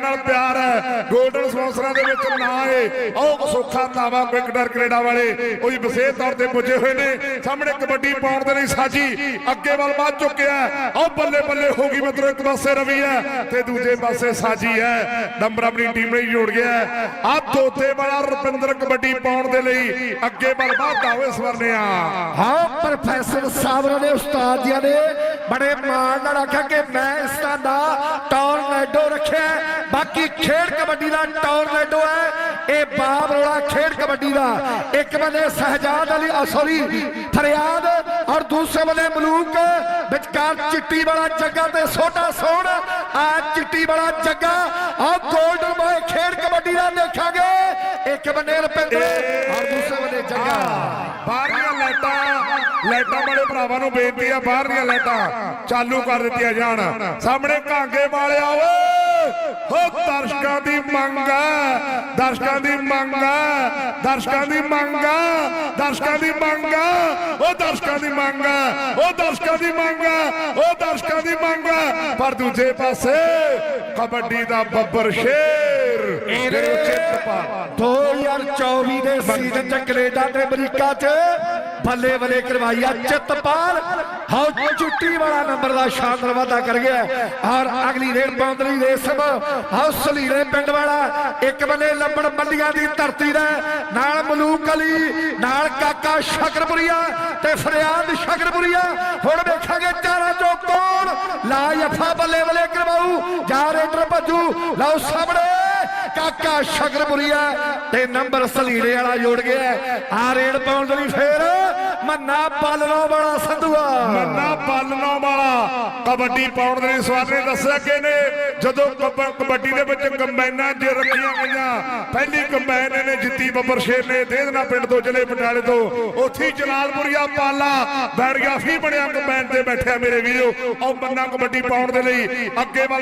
ਨਾਲ ਪਿਆਰ ਹੈ। 골ਡਨ ਸਪਾਂਸਰਾਂ ਦੇ ਵਿੱਚ ਨਾਂ ਏ। ਉਹ ਸੁੱਖਾ ਤਾਵਾ ਵਿਕਟਰ ਕੈਨੇਡਾ ਵਾਲੇ। ਉਹ ਵਿਸ਼ੇਸ਼ ਤੌਰ ਤੇ ਪੁੱਜੇ ਹੋਏ ਨੇ। ਸਾਹਮਣੇ ਕਬੱਡੀ ਪਾਉਣ ਦੇ ਲਈ ਸਾਜੀ। ਅੱਗੇ ਵੱਲ ਵੱਧ ਚੁੱਕਿਆ ਉਹ ਬੱਲੇ ਬੱਲੇ ਹੋ ਗਈ ਮਿੱਤਰੋ, ਇੱਕ ਪਾਸੇ ਰਵੀ ਹੈ ਤੇ ਦੂਜੇ ਪਾਸੇ ਸਾਜੀ ਹੈ। ਨੰਬਰ ਆਪਣੀ ਟੀਮ ਲਈ ਜੋੜ ਗਿਆ ਆ ਤੋਤੇ ਵਾਲਾ ਰੁਪਿੰਦਰ ਕਬੱਡੀ ਪਾਉਣ ਦੇ ਲਈ ਅੱਗੇ ਵੱਲ ਵਧਦਾ ਹੋਏ ਸਵਰਨਿਆ। ਹਾਂ, ਪ੍ਰੋਫੈਸਰ ਸਾਹਿਬ ਨੇ ਉਸਤਾਦ ਜੀ ਨੇ ਬੜੇ ਮਾਣ ਨਾਲ ਆਖਿਆ ਕਿ ਮੈਂ ਇਸ ਦਾ ਟੌਰਨੈਡੋ ਰੱਖਿਆ ਬਾਕੀ ਖੇਡ ਕਬੱਡੀ ਦਾ ਟੌਰਨੈਡੋ ਹੈ। ਇਹ ਬਾਬ ਰੋਲਾ ਖੇਡ ਕਬੱਡੀ ਦਾ। ਇੱਕ ਬੰਦੇ ਸਹਜਾਦ ਅਲੀ ਅਸਰੀ ਫਰਿਆਦ ਔਰ ਦੂਸਰੇ ਬੰਦੇ ਮਲੂਕ। ਵਿਚਕਾਰ ਚਿੱਟੀ ਵਾਲਾ ਜੱਗਾ ਤੇ ਛੋਟਾ ਸੋਹਣ ਆ ਚਿੱਟੀ ਵਾਲਾ ਜੱਗਾ। ਆ 골ਡਨ ਬॉय ਖੇਡ ਕਬੱਡੀ ਦਾ ਦੇਖਾਂਗੇ ਇੱਕ ਬੰਦੇ ਰੁਪਿੰਦਰ ਔਰ ਦੂਸਰੇ ਬੰਦੇ ਜੱਗਾ। ਬਾਹਰਲੀਆਂ ਲਾਈਟਾਂ ਲਾਈਟਾਂ ਵਾਲੇ ਭਰਾਵਾਂ ਨੂੰ ਬੇਨਤੀ ਆ ਬਾਹਰਲੀਆਂ ਲਾਈਟਾਂ ਚਾਲੂ ਕਰ ਦਿੱਤੀਆਂ ਜਾਣ। ਸਾਹਮਣੇ ਕਾਂਗੇ ਵਾਲਿਆ ਓਏ ਹੋ ਦਰਸ਼ਕਾਂ ਦੀ ਮੰਗ ਹੈ ਦਰਸ਼ਕਾਂ ਦੀ ਮੰਗ ਹੈ ਦਰਸ਼ਕਾਂ ਦੀ ਮੰਗ ਹੈ ਦਰਸ਼ਕਾਂ ਦੀ ਮੰਗ ਹੈ ਉਹ ਦਰਸ਼ਕਾਂ ਦੀ ਮੰਗ ਹੈ ਉਹ ਦਰਸ਼ਕਾਂ ਦੀ ਮੰਗ ਹੈ ਉਹ ਦਰਸ਼ਕਾਂ ਦੀ ਮੰਗ ਹੈ ਪਰ ਦੂਜੇ ਪਾਸੇ ਕਬੱਡੀ ਦਾ ਬੱਬਰ ਸ਼ੇਰ ਮੇਰੇ ਚਿੱਤਪਾਲ 2024 ਦੇ ਸੀਜ਼ਨ ਚ ਕੈਨੇਡਾ ਤੇ ਅਮਰੀਕਾ ਚ ਬੱਲੇ ਬੱਲੇ ਕਰਵਾਈਆ ਚਿੱਤਪਾਲ। ਹਾਉ ਚੁੱਟੀ ਵਾਲਾ ਨੰਬਰ ਦਾ ਸ਼ਾਨਦਾਰ ਵਾਧਾ ਕਰ ਗਿਆ ਔਰ ਅਗਲੀ ਰੇਡ ਪੌਂਦਲੀ ਰੇਸਮ ਹਾਉ ਸਲੀਰੇ ਪਿੰਡ ਵਾਲਾ। ਇੱਕ ਬੰਨੇ ਲੰਬੜ ਮੰਡੀਆਂ ਦੀ ਧਰਤੀ ਦਾ ਨਾਲ ਮਲੂਕ ਅਲੀ, ਨਾਲ ਕਾਕਾ ਸ਼ਕਰਪੁਰੀਆ ਤੇ ਫਰਿਆਦ ਸ਼ਕਰਪੁਰੀਆ। ਹੁਣ ਵੇਖਾਂਗੇ ਚਾਰਾਂ ਚੋਂ ਕੌਣ ਲਾ ਯਫਾ ਬੱਲੇ ਬੱਲੇ ਕਰਵਾਊ। ਜਾ ਰੇਡਰ ਭੱਜੂ। ਲਓ ਸਾਹਮਣੇ ਕਾਕਾ ਸ਼ਗਰਪੁਰੀਆ ਤੇ ਨੰਬਰ ਸਲੀੜੇ ਵਾਲਾ ਜੋੜ ਗਿਆ ਆ ਰੇਡ ਪਾਉਣ ਲਈ ਫੇਰ ਮੰਨਾ ਪਾਲਣੋਂ ਵਾਲਾ ਸੰਧੂਆ। ਮੰਨਾ ਪਾਲਣਾ ਵਾਲਾ। ਕਬੱਡੀ ਪਾਉਣ ਦੇ ਸਵਾਰ ਨੇ ਦੱਸਿਆ ਕਿ ਨੇ। ਜਦੋਂ ਕਬੱਡੀ ਦੇ ਵਿੱਚ ਕੰਬਾਈਨਾਂ ਜੇ ਰੱਖੀਆਂ ਗਈਆਂ, ਪਹਿਲੀ ਕੰਬਾਈਨ ਇਹਨੇ ਜਿੱਤੀ ਬੱਬਰ ਸ਼ੇਰ ਨੇ ਦੇਦਨਾ ਪਿੰਡ ਤੋਂ, ਜ਼ਿਲ੍ਹੇ ਪਟਿਆਲੇ ਤੋਂ। ਉੱਥੇ ਹੀ ਜਲਾਲਪੁਰੀਆ ਪਾਲਾ ਬੈੜ ਗਿਆ ਫੀ ਬਣਿਆ ਕੰਬਾਈਨ ਤੇ ਬੈਠਿਆ ਮੇਰੇ ਵੀਰੋ। ਉਹ ਮੰਨਾ ਕਬੱਡੀ ਪਾਉਣ ਦੇ ਲਈ ਅੱਗੇ ਵੱਲ